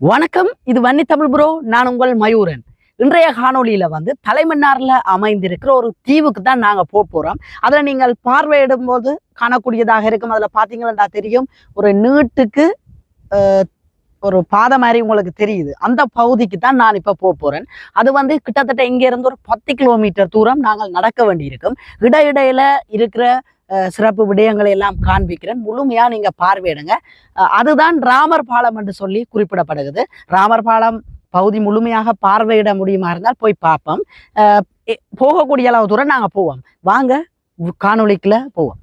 வணக்கம் இது வன்னி தமிழ் ப்ரோ. நான் உங்கள் மயூரன். இன்றைய காணொளியில வந்து தலைமன்னாரில் அமைந்திருக்கிற ஒரு தீவுக்கு தான் நாங்கள் போக போகிறோம் அதில் நீங்கள் பார்வையிடும் போது காணக்கூடியதாக இருக்கும். அதில் பார்த்தீங்கன்னா தெரியும். ஒரு நீட்டுக்கு ஒரு பாதை மாதிரி உங்களுக்கு தெரியுது. அந்த பகுதிக்கு தான் நான் இப்போ போக போகிறேன் அது வந்து கிட்டத்தட்ட இங்கேருந்து ஒரு பத்து கிலோமீட்டர் தூரம் நாங்கள் நடக்க வேண்டியிருக்கும். இடையிடையில இருக்கிற சிறப்பு விடயங்களை எல்லாம் காண்பிக்கிறேன். முழுமையாக நீங்கள் பார்வையிடுங்க. அதுதான் ராமர் பாலம் என்று சொல்லி குறிப்பிடப்படுகிறது. ராமர் பாலம் பகுதி முழுமையாக பார்வையிட முடியுமா இருந்தால் போய் பார்ப்போம். போகக்கூடிய அளவு தூரம் நாங்கள் போவோம். வாங்க காணொலிக்குள்ள போவோம்.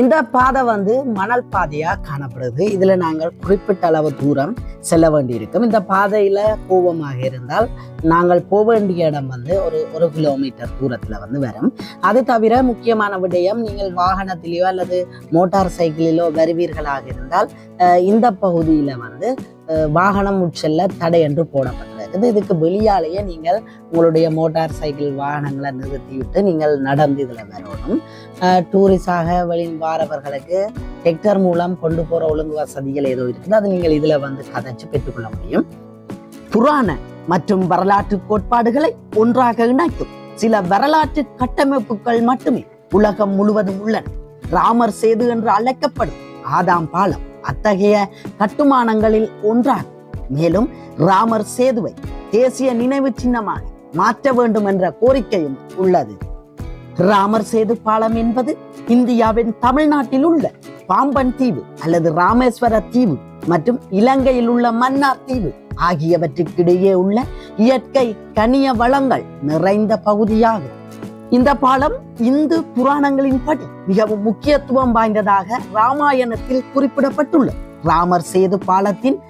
இந்த பாதை வந்து மணல் பாதையாக காணப்படுது. இதில் நாங்கள் குறிப்பிட்ட அளவு தூரம் செல்ல வேண்டியிருக்கும். இந்த பாதையில் கோபமாக இருந்தால் நாங்கள் போக வேண்டிய இடம் வந்து ஒரு ஒரு கிலோமீட்டர் தூரத்தில் வந்து வரும். அது தவிர முக்கியமான விடயம் நீங்கள் வாகனத்திலேயோ அல்லது மோட்டார் சைக்கிளிலோ வருவீர்களாக இருந்தால் இந்த பகுதியில் வந்து வாகனம் உட்செல்ல தடை என்று போடப்படும் இருக்குது இதுக்கு வெளியாலேயே நீங்கள் உங்களுடைய மோட்டார் சைக்கிள் வாகனங்களை நிறுத்திவிட்டு நீங்கள் நடந்து இதில் வரணும். அஹ், டூரிஸாக வெளி வாரவர்களுக்கு ஹெக்டர் மூலம் கொண்டு போகிற ஒழுங்கு வசதிகள் ஏதோ இருக்குது. அது நீங்கள் இதுல வந்து கதைச்சு பெற்றுக்கொள்ள முடியும். புராண மற்றும் வரலாற்று கோட்பாடுகளை ஒன்றாக இணைக்கும் சில வரலாற்று கட்டமைப்புகள் மட்டுமே உலகம் முழுவதும் உள்ளன. ராமர் சேது என்று அழைக்கப்படும் ஆதாம் பாலம் அத்தகைய கட்டுமானங்களில் ஒன்றாகும். மேலும் ராமர் சேதுவை தேசிய நினைவு சின்னமாக மாற்ற வேண்டும் என்ற கோரிக்கையும் உள்ளது. ராமர் சேது பாலம் என்பது இந்தியாவின் தமிழ்நாட்டில் உள்ள பாம்பன் தீவு அல்லது ராமேஸ்வர தீவு மற்றும் இலங்கையில் உள்ள மன்னார் தீவு ஆகியவற்றுக்கிடையே உள்ள இயற்கை கனிய வளங்கள் நிறைந்த பகுதியாகும். இந்த பாலம் இந்து புராணங்களின்படி மிகவும் முக்கியத்துவம் வாய்ந்ததாக ராமாயணத்தில் குறிப்பிடப்பட்டுள்ளது. ராமர் சேது பாலத்தின்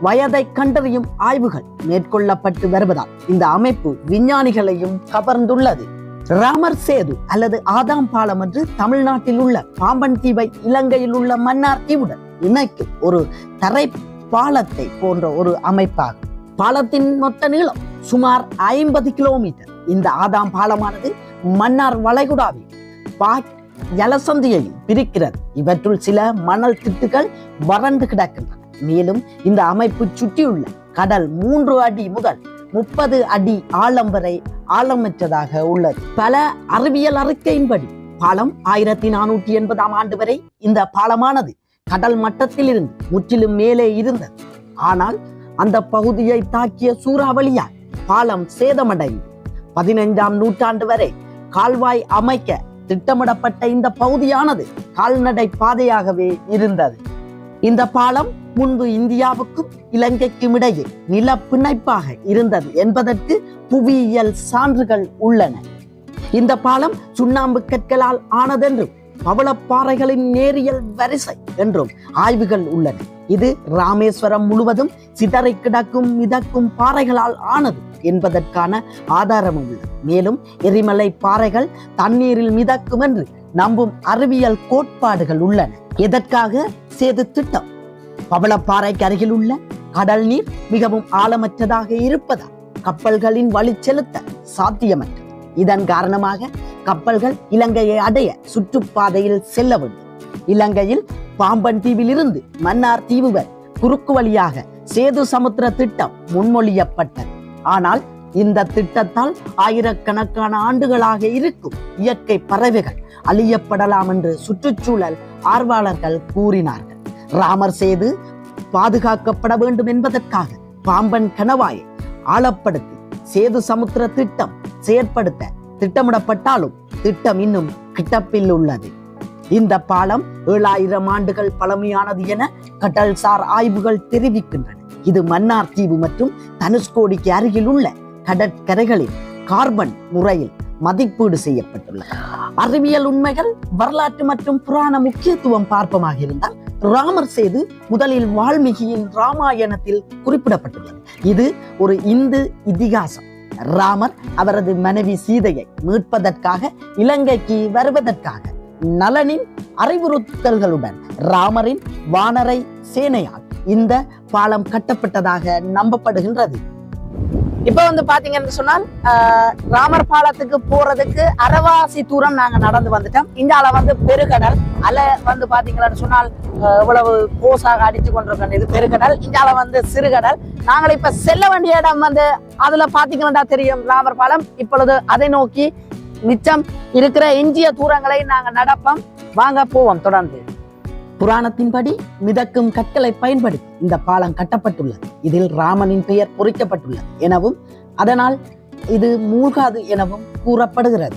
வயதை கண்டறியும் ஆய்வுகள் மேற்கொள்ளப்பட்டு வருவதால் இந்த அமைப்பு விஞ்ஞானிகளையும் கவர்ந்துள்ளது. ராமர் சேது அல்லது ஆதாம் பாலம் என்று தமிழ்நாட்டில் உள்ள பாம்பன் தீவை இலங்கையில் உள்ள மன்னார் தீவுடன் இணைக்கும் ஒரு தரை பாலத்தை போன்ற ஒரு அமைப்பாகும். பாலத்தின் மொத்த நீளம் சுமார் ஐம்பது கிலோமீட்டர். இந்த ஆதாம் பாலமானது மன்னார் வளைகுடாவில் பாக் ஜலசந்தியையும் பிரிக்கிறது. இவற்றுள் சில மணல் திட்டுகள் வறண்டு கிடக்கின்றன. மேலும் இந்த அமைப்பு சுற்றியுள்ள கடல் மூன்று அடி முதல் முப்பது அடி ஆழம் வரை ஆழமற்றதாக உள்ளது. பல அறிவியல் அறிக்கையின்படி பாலம் ஆயிரத்தி நானூற்றி எண்பதாம் ஆண்டு வரை இந்த பாலமானது கடல் மட்டத்தில் இருந்து முற்றிலும் மேலே இருந்தது. ஆனால் அந்த பகுதியை தாக்கிய சூறாவளியால் பாலம் சேதமடைந்து பதினைஞ்சாம் நூற்றாண்டு வரை கால்வாய் அமைக்க திட்டமிடப்பட்ட இந்த பகுதியானது கால்நடை பாதையாகவே இருந்தது. இந்த பாலம் முன்பு இந்தியாவுக்கும் இலங்கைக்கும் இடையே நில பிணைப்பாக இருந்தது என்பதற்கு புவியியல் சான்றுகள் உள்ளன. இந்த பாலம் சுண்ணாம்பு கற்களால் ஆனதென்றும் பவளப்பாறைகளின் நேரியல் வரிசை என்றும் ஆய்வுகள் உள்ளன. இது ராமேஸ்வரம் முழுவதும் சிதறை கிடக்கும் மிதக்கும் பாறைகளால் ஆனது என்பதற்கான ஆதாரமும் உள்ளது. மேலும் எரிமலை பாறைகள் தண்ணீரில் மிதக்கும் என்று நம்பும் அறிவியல் கோட்பாடுகள் உள்ளன எதற்காக சேது திட்டம்? பவளப்பாறைக்கு அருகில் உள்ள கடல் நீர் மிகவும் ஆழமற்றதாக இருப்பதால் கப்பல்களின் வழி செலுத்த சாத்தியமற்றது. இதன் காரணமாக கப்பல்கள் இலங்கையை அடைய சுற்றுப்பாதையில் செல்ல வேண்டும். இலங்கையில் பாம்பன் தீவிலிருந்து மன்னார் தீவு வரை குறுக்கு வழியாக சேது சமுத்திர திட்டம் முன்மொழியப்பட்டது. ஆனால் இந்த திட்டத்தால் ஆயிரக்கணக்கான ஆண்டுகளாக இருக்கும் இயற்கை பறவைகள் அழியப்படலாம் என்று சுற்றுச்சூழல் ஆர்வலர்கள் கூறினார்கள். ராமர் சேது பாதுகாக்கப்பட வேண்டும் என்பதற்காக பாம்பன் கணவாயை ஆழப்படுத்தி சேது சமுத்திர திட்டம் செயற்படுத்த திட்டமிடப்பட்டாலும் திட்டம் இன்னும் கிட்டப்பில் உள்ளது. இந்த பாலம் ஏழாயிரம் ஆண்டுகள் பழமையானது என கடல்சார் ஆய்வுகள் தெரிவிக்கின்றன. இது மன்னார் தீவு மற்றும் தனுஷ்கோடிக்கு அருகில் உள்ள கடற்கரைகளில் கார்பன் முறையில் மதிப்பீடு செய்யப்பட்டுள்ளது. அறிவியல் உண்மைகள் வரலாற்று மற்றும் புராண முக்கியத்துவம் பார்ப்பமாக இருந்தால் ராமர் சேது முதலில் வால்மீகியின் ராமாயணத்தில் குறிப்பிடப்பட்டுள்ளது. இது ஒரு இந்து இதிகாசம். ராமர் அவரது மனைவி சீதையை மீட்பதற்காக இலங்கைக்கு வருவதற்காக நலனின் அறிவுறுத்தல்களுடன் ராமரின் வானரை சேனையால் இந்த பாலம் கட்டப்பட்டதாக நம்பப்படுகின்றது. இப்போ வந்து பாத்தீங்கன்னு சொன்னால் ஆஹ், ராமர் பாலத்துக்கு போறதுக்கு அரவாசி தூரம் நாங்க நடந்து வந்துட்டோம். இங்கால வந்து பெருகடல். அலை வந்து பாத்தீங்கன்னு சொன்னால் இவ்வளவு கோசாக அடிச்சு கொண்டிருக்க இது பெருகடல். இங்கால வந்து சிறுகடல். நாங்கள் இப்ப செல்ல வேண்டிய இடம் வந்து அதுல பாத்தீங்கன்னா தெரியும் ராமர் பாலம். இப்பொழுது அதை நோக்கி மிச்சம் இருக்கிற எஞ்சிய தூரங்களை நாங்க நடப்போம். வாங்க போவோம் தொடர்ந்து. புராணத்தின்படி மிதக்கும் கற்களை பயன்படுத்தி இந்த பாலம் கட்டப்பட்டுள்ளது. இதில் ராமனின் பெயர் பொறிக்கப்பட்டுள்ளது எனவும் அதனால் இது மூழ்காது எனவும் கூறப்படுகிறது.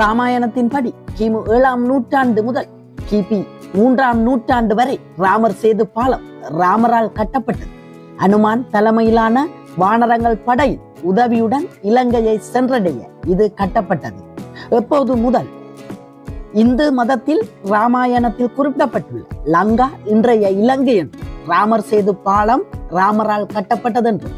ராமாயணத்தின்படி கிமு ஏழாம் நூற்றாண்டு முதல் கிபி மூன்றாம் நூற்றாண்டு வரை ராமர் சேது பாலம் ராமரால் கட்டப்பட்டது. அனுமான் தலைமையிலான வானரங்கள் படை உதவியுடன் இலங்கையை சென்றடைய இது கட்டப்பட்டது. எப்போது முதல் இந்து மதத்தில் ராமாயணத்தில் குறிப்பிடப்பட்டுள்ள லங்கா இன்றைய இலங்கை என்று. ராமர் சேது பாலம் ராமரால் கட்டப்பட்டது என்று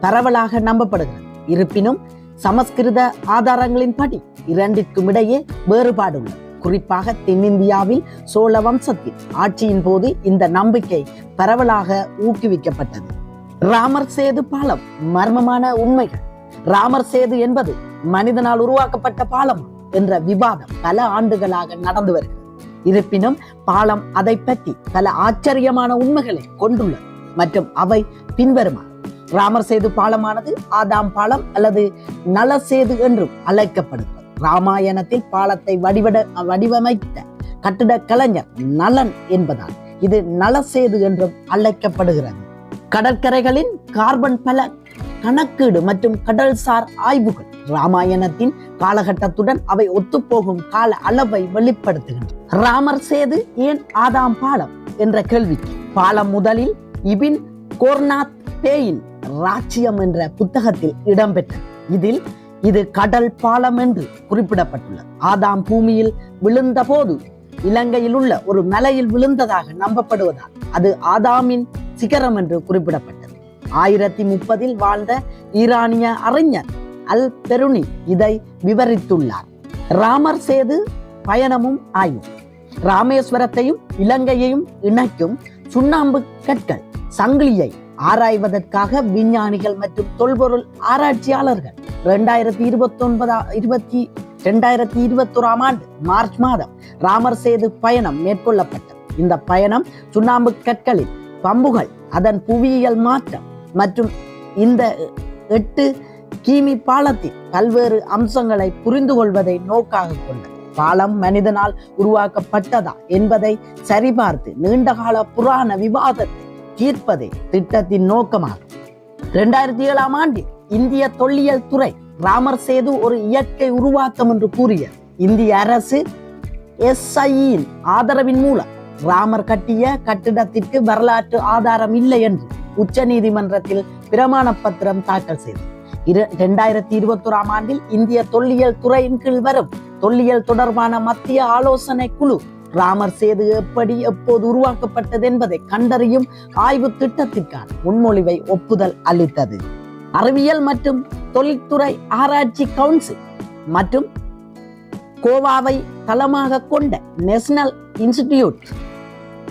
பரவலாக நம்பப்படுகிறது. இருப்பினும் சமஸ்கிருத ஆதாரங்களின்படி இரண்டிற்கும் இடையே வேறுபாடு உள்ளது. குறிப்பாக தென்னிந்தியாவில் சோழ வம்சத்தின் ஆட்சியின் போது இந்த நம்பிக்கை பரவலாக ஊக்குவிக்கப்பட்டது. ராமர் சேது பாலம் மர்மமான உண்மைகள். ராமர் சேது என்பது மனிதனால் உருவாக்கப்பட்ட பாலம்? என்ற விவாதம் பல ஆண்டுகளாக நடந்து வருகிறது. இருப்பினும் பாலம் அதை பற்றி பல ஆச்சரியமான உண்மைகளை கொண்டுள்ளது மற்றும் அவை பின்வருமாறு. ராமர் சேது பாலமானது ஆதாம் பாலம் அல்லது நலசேது என்றும் அழைக்கப்படுகிறது. ராமாயணத்தில் பாலத்தை வடிவட வடிவமைத்த கட்டிட கலைஞர் நலன் என்பதால் இது நலசேது என்றும் அழைக்கப்படுகிறது. கடற்கரைகளின் கார்பன் பல கணக்கீடு மற்றும் கடல்சார் ஆய்வுகள் ராமாயணத்தின் காலகட்டத்துடன் அவை ஒத்துப்போகும் கால அளவை வெளிப்படுத்துகின்றன. ராமர் சேது ஏன் ஆதாம் பாலம் என்ற கேள்விக்கு? பாலம் முதலில் இபின் கோர்னாத் பேயின் ராச்சியம் என்ற புத்தகத்தில் இடம்பெற்றது. இதில் இது கடல் பாலம் என்று குறிப்பிடப்பட்டுள்ளது. ஆதாம் பூமியில் விழுந்த போது இலங்கையில் உள்ள ஒரு மலையில் விழுந்ததாக நம்பப்படுவதால் அது ஆதாமின் சிகரம் என்று குறிப்பிடப்பட்டது. ஆயிரத்தி முப்பதில் வாழ்ந்த ஈரானிய அறிஞர் அல் பெருனி இதை விவரித்துள்ளார். ராமர் சேது பயணமும் ஆய்வும் ராமேஸ்வரத்தையும் இலங்கையையும் இணைக்கும் சுண்ணாம்பு கற்கள் சங்கிலியை ஆராய்வதற்காக விஞ்ஞானிகள் மற்றும் தொல்பொருள் ஆராய்ச்சியாளர்கள் இரண்டாயிரத்தி இருபத்தி ஒன்பதா இருபத்தி இரண்டாயிரத்தி இருபத்தோராம் ஆண்டு மார்ச் மாதம் ராமர் சேது பயணம் மேற்கொள்ளப்பட்டது. இந்த பயணம் சுண்ணாம்பு கற்களின் பம்புகள் அதன் புவியியல் மாற்றம் மற்றும் இந்த எட்டு கிமி பாலத்தின் பல்வேறு அம்சங்களை புரிந்து கொள்வதை நோக்காக கொண்டது. பாலம் மனிதனால் உருவாக்கப்பட்டதா என்பதை சரிபார்த்து நீண்டகால புராண விவாதத்தை தீர்ப்பதே திட்டத்தின் நோக்கமாகும். இரண்டாயிரத்தி ஏழாம் ஆண்டில் இந்திய தொல்லியல் துறை ராமர் சேது ஒரு இயற்கை உருவாக்கம் என்று கூறிய இந்திய அரசு எஸ்ஐயின் ஆதரவின் மூலம் ராமர் கட்டிய கட்டிடத்திற்கு வரலாற்று ஆதாரம் இல்லை என்று உச்ச நீதிமன்றத்தில் பிரமாண பத்திரம் தாக்கல் செய்தது. இரு இரண்டாயிரத்தி இருபத்தோராம் ஆண்டில் இந்திய தொல்லியல் துறையின் கீழ் வரும் தொல்லியல் தொடர்பான மத்திய ஆலோசனை குழு. ராமர் சேது எப்படி எப்போது உருவாக்கப்பட்டது என்பதை கண்டறியும் ஆய்வு திட்டத்திற்கான முன்மொழிவை ஒப்புதல் அளித்தது. அறிவியல் மற்றும் தொழில்துறை ஆராய்ச்சி கவுன்சில் மற்றும் கோவாவை தளமாக கொண்ட நேஷனல் இன்ஸ்டிடியூட்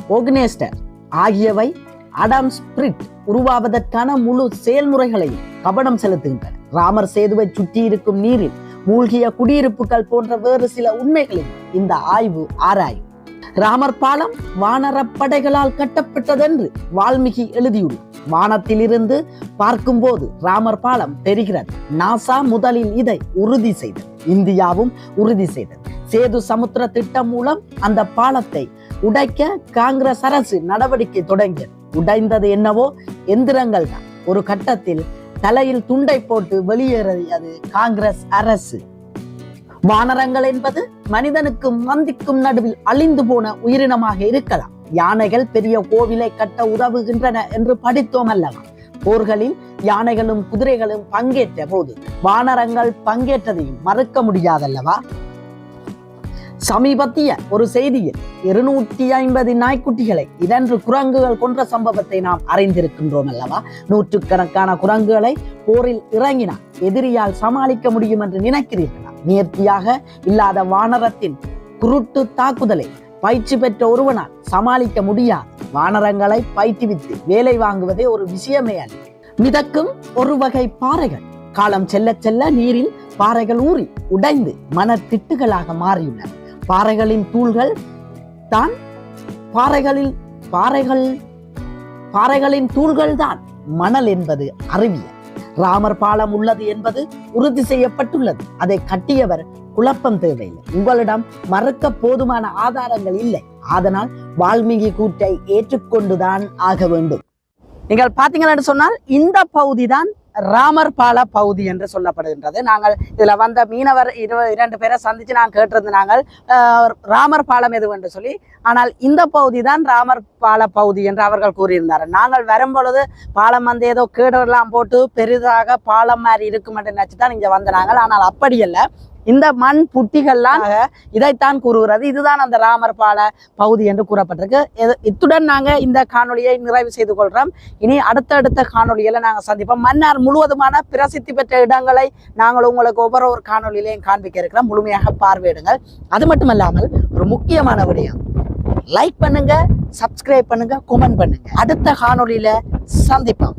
ஓர்கனைஸ்டர் ஆகியவை அடாம் ஸ்பிரிட் உருவாவதற்கான முழு செயல்முறைகளையும் கவனம் செலுத்துகின்றன. ராமர் சேதுவை சுற்றி இருக்கும் நீரில் மூழ்கிய குடியிருப்புகள் போன்ற வேறு சில உண்மைகளையும் இந்த ஆய்வு ஆராயும். ராமர் பாலம் வானரப்படைகளால் கட்டப்பட்டதென்று வால்மீகி எழுதியுள்ளார் வானத்திலிருந்து பார்க்கும்போது ராமர் பாலம் தெரிகிறது. நாசா முதலில் இதை உறுதி செய்தது. இந்தியாவும் உறுதி செய்தது. சேது சமுத்திர திட்டம் மூலம் அந்த பாலத்தை உடைக்க காங்கிரஸ் அரசு நடவடிக்கை தொடங்கியது. உடைந்தது என்னவோ எந்திரங்கள் தான். ஒரு கட்டத்தில் தலையில் துண்டை போட்டு வெளியேறியது காங்கிரஸ் அரசு. வானரங்கள் என்பது மனிதனுக்கும் மந்திக்கும் நடுவில் அழிந்து போன உயிரினமாக இருக்கலாம். யானைகள் பெரிய கோவிலை கட்ட உதவுகின்றன என்று படித்தோம் அல்லவா? போர்களில் யானைகளும் குதிரைகளும் பங்கேற்ற போது வானரங்கள் பங்கேற்றதையும் மறுக்க முடியாதல்லவா? சமீபத்திய ஒரு செய்தியில் இருநூற்றி ஐம்பது நாய்க்குட்டிகளை இதன்று குரங்குகள் கொன்ற சம்பவத்தை நாம் அறிந்திருக்கின்றோம் அல்லவா? நூற்றுக்கணக்கான குரங்குகளை போரில் இறங்கினால் எதிரியால் சமாளிக்க முடியும் என்று நினைக்கிறீர்களா? நேர்த்தியாக இல்லாத வானரத்தின் குருட்டு தாக்குதலை பயிற்சி பெற்ற ஒருவனால் சமாளிக்க முடியாது. வானரங்களை பயிற்றுவித்து வேலை வாங்குவதே ஒரு விஷயமே அல்ல. மிதக்கும் ஒரு வகை பாறைகள் காலம் செல்ல செல்ல நீரில் பாறைகள் ஊறி உடைந்து மணத்திட்டுகளாக மாறியுள்ளன. பாறைகளின் தூள்கள் தான் பாறைகளில் பாறைகள் பாறைகளின் தூள்கள் தான் மணல் என்பது அறிவியல். ராமர் பாலம் உள்ளது என்பது உறுதி செய்யப்பட்டுள்ளது. அதை கட்டியவர் குழப்பம் தேவையில்லை. உங்களிடம் மறுக்க போதுமான ஆதாரங்கள் இல்லை. அதனால் வால்மீகி கூற்றை ஏற்றுக்கொண்டுதான் ஆக வேண்டும். நீங்கள் பார்த்தீங்கன்னு சொன்னால் இந்த பகுதி தான் ராமர் பால பகுதி என்று சொல்லப்படுகின்றது. நாங்கள் இதில் வந்த மீனவர் இரு இரண்டு பேரை சந்தித்து நாங்கள் கேட்டிருந்து நாங்கள் ராமர் பாலம் எது என்று சொல்லி ஆனால் இந்த பகுதி தான் ராமர் பால பகுதி என்று அவர்கள் கூறியிருந்தார். நாங்கள் வரும்பொழுது பாலம் வந்து ஏதோ கேடெல்லாம் போட்டு பெரிதாக பாலம் மாதிரி இருக்கும் என்று நினச்சி தான் இங்கே வந்த நாங்கள். ஆனால் அப்படி இல்லை இந்த மண் புட்டிகள்லாம் இதைத்தான் கூறுகிறது. இதுதான் அந்த ராமர் பால பகுதி என்று கூறப்பட்டிருக்கு. இத்துடன் நாங்கள் இந்த காணொலியை நிறைவு செய்து கொள்கிறோம் இனி அடுத்தடுத்த காணொலியில் நாங்கள் சந்திப்போம். மன்னார் முழுவதுமான பிரசித்தி பெற்ற இடங்களை நாங்கள் உங்களுக்கு ஒவ்வொரு ஒரு காணொலியிலையும் காண்பிக்க இருக்கிறோம். முழுமையாக பார்வையிடுங்கள். அது மட்டுமல்லாமல் ஒரு முக்கியமான விடயம். லைக் பண்ணுங்க சப்ஸ்கிரைப் பண்ணுங்க கமெண்ட் பண்ணுங்க. அடுத்த காணொலியில சந்திப்போம்.